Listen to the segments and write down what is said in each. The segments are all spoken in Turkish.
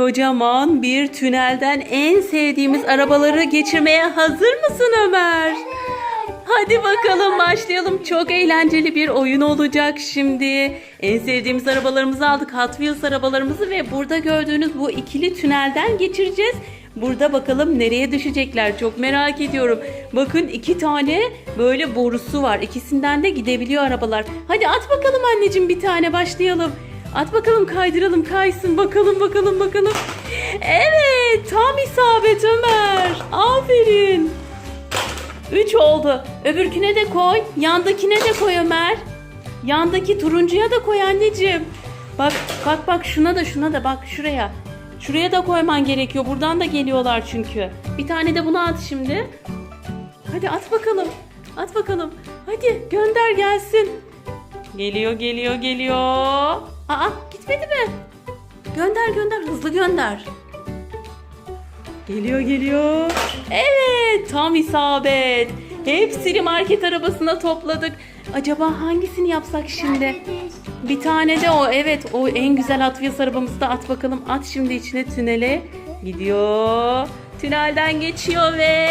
kocaman bir tünelden en sevdiğimiz arabaları geçirmeye hazır mısın Ömer? Hadi bakalım başlayalım. Çok eğlenceli bir oyun olacak şimdi. En sevdiğimiz arabalarımızı aldık. Hot Wheels arabalarımızı ve burada gördüğünüz bu ikili tünelden geçireceğiz. Burada bakalım nereye düşecekler. Çok merak ediyorum. Bakın iki tane böyle borusu var. İkisinden de gidebiliyor arabalar. Hadi at bakalım anneciğim bir tane başlayalım. At bakalım kaydıralım kaysın bakalım bakalım bakalım. Evet tam isabet Ömer. Aferin. 3 oldu. Öbürküne de koy. Yandakine de koy Ömer. Yandaki turuncuya da koy anneciğim. Bak bak bak şuna da şuna da bak şuraya. Şuraya da koyman gerekiyor. Buradan da geliyorlar çünkü. Bir tane de bunu at şimdi. Hadi at bakalım. At bakalım. Hadi gönder gelsin. Geliyor geliyor geliyor. Aa gitmedi mi? Gönder gönder hızlı gönder. Geliyor geliyor. Evet tam isabet. Hepsini market arabasına topladık. Acaba hangisini yapsak şimdi? Bir tane de o evet o en güzel Wheels arabamızı da at bakalım. At şimdi içine tünele. Gidiyor. Tünelden geçiyor ve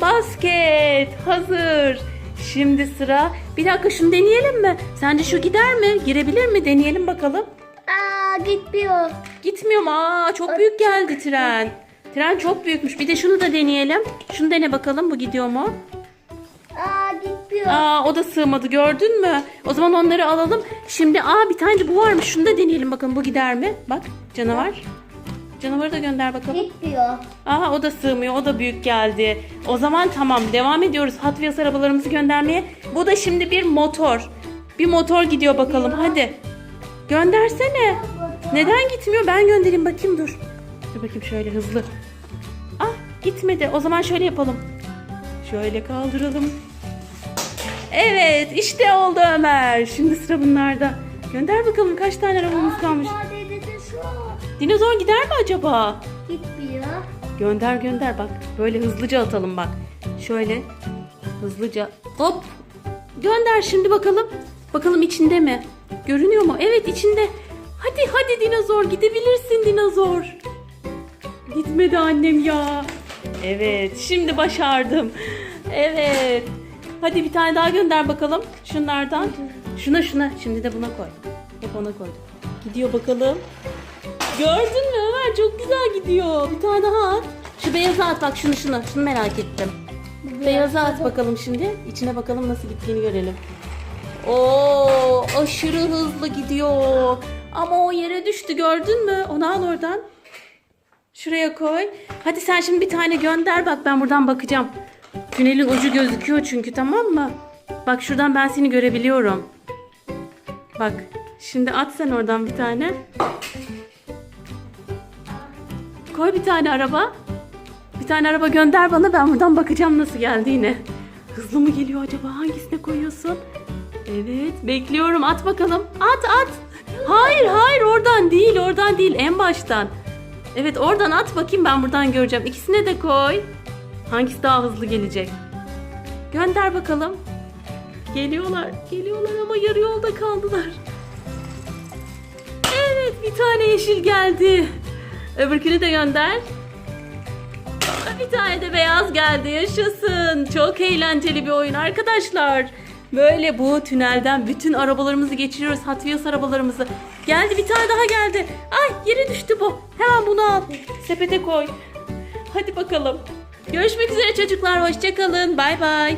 basket hazır. Şimdi sıra. Bir dakika şunu deneyelim mi? Sence şu gider mi? Girebilir mi? Deneyelim bakalım. Aa gitmiyor. Gitmiyor mu? Aa çok büyük geldi tren. Tren çok büyükmüş. Bir de şunu da deneyelim. Şunu dene bakalım bu gidiyor mu? Aa gitmiyor. Aa o da sığmadı gördün mü? O zaman onları alalım. Şimdi aa bir tane de bu varmış. Şunu da deneyelim bakalım bu gider mi? Bak canavar. Canavarı da gönder bakalım. Gitmiyor. Aha o da sığmıyor. O da büyük geldi. O zaman tamam devam ediyoruz Hot Wheels arabalarımızı göndermeye. Bu da şimdi bir motor. Bir motor gidiyor bakalım hadi. Göndersene. Neden gitmiyor? Ben göndereyim bakayım dur. Dur bakayım şöyle hızlı. Ah gitmedi. O zaman şöyle yapalım. Şöyle kaldıralım. Evet işte oldu Ömer. Şimdi sıra bunlarda. Gönder bakalım kaç tane arabamız kalmış. Dinozor gider mi acaba? Gitmiyor. Gönder gönder bak. Böyle hızlıca atalım bak. Şöyle hızlıca hop. Gönder şimdi bakalım. Bakalım içinde mi? Görünüyor mu? Evet içinde. Hadi hadi dinozor gidebilirsin dinozor. Gitmedi annem ya. Evet şimdi başardım. Evet. Hadi bir tane daha gönder bakalım. Şunlardan. Şuna şuna. Şimdi de buna koy. Hep ona koy. Gidiyor bakalım. Gördün mü Ömer? Çok güzel gidiyor. Bir tane daha at. Şu beyazı at bak şunu şunu. Şunu merak ettim. Beyazı at bakalım şimdi. İçine bakalım nasıl gittiğini görelim. Oo, aşırı hızlı gidiyor. Ama o yere düştü gördün mü? Onu al oradan. Şuraya koy. Hadi sen şimdi bir tane gönder bak ben buradan bakacağım. Tünelin ucu gözüküyor çünkü tamam mı? Bak şuradan ben seni görebiliyorum. Bak şimdi at sen oradan bir tane. Koy bir tane araba. Bir tane araba gönder bana ben buradan bakacağım nasıl geldiğine. Hızlı mı geliyor acaba? Hangisine koyuyorsun? Evet bekliyorum at bakalım. At at. Hayır hayır oradan değil oradan değil en baştan. Evet oradan at bakayım ben buradan göreceğim. İkisine de koy. Hangisi daha hızlı gelecek? Gönder bakalım. Geliyorlar geliyorlar ama yarı yolda kaldılar. Evet bir tane yeşil geldi. Öbürkünü de gönder. Bir tane de beyaz geldi. Yaşasın. Çok eğlenceli bir oyun arkadaşlar. Böyle bu tünelden bütün arabalarımızı geçiriyoruz. Hot arabalarımızı. Geldi bir tane daha geldi. Ay yere düştü bu. Hemen bunu al. Sepete koy. Hadi bakalım. Görüşmek üzere çocuklar. Hoşçakalın. Bay bay.